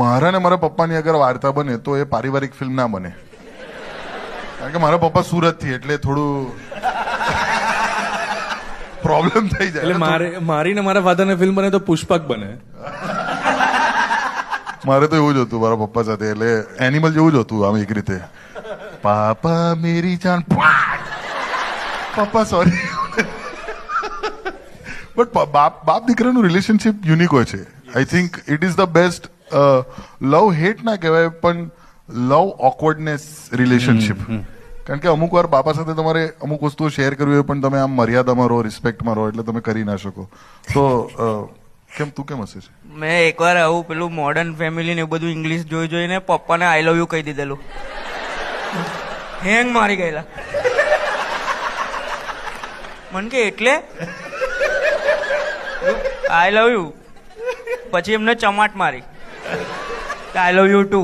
મારા ને મારા પપ્પાની અગર વાર્તા બને તો એ પારિવારિક ફિલ્મ ના બને. કારણ કે મારા પપ્પા સુરતથી એટલે થોડું પ્રોબ્લેમ થઈ જાય. એટલે મારે મારી ને મારા ફાધર ને ફિલ્મ બને તો પુષ્પક બને. મારે તો એવું જ હતું મારા પપ્પા સાથે એટલે એનિમલ જેવું જ હતું આમ એક રીતે. પાપા મેરી જાન પપ્પા સોરી બટ બાપ બાપ દીકરાનું રિલેશનશિપ યુનિક હોય છે. I think it is the best love hate ના કહેવાય પણ લવ ઓકવર્ડનેસ રિલેશનશીપ કારણ કે અમુક વાર બાપા સાથે તમારે અમુક વસ્તુઓ શેર કરવી હોય પણ તમે આમ મર્યાદામાં રહો રિસ્પેક્ટમાં રહો એટલે તમે કરી ના શકો. તો કેમ તું કેમ હશે છે? મેં એકવાર આવું પેલું મોડર્ન ફેમિલી ને એવું બધું ઇંગ્લિશ જોઈ જોઈને પપ્પાને આઈ લવ યુ કહી દીધેલું. હેંગ મારી ગયેલા. મન કે એટલે? આઈ લવ યુ પછી એમને ચમાટ મારી. I love you to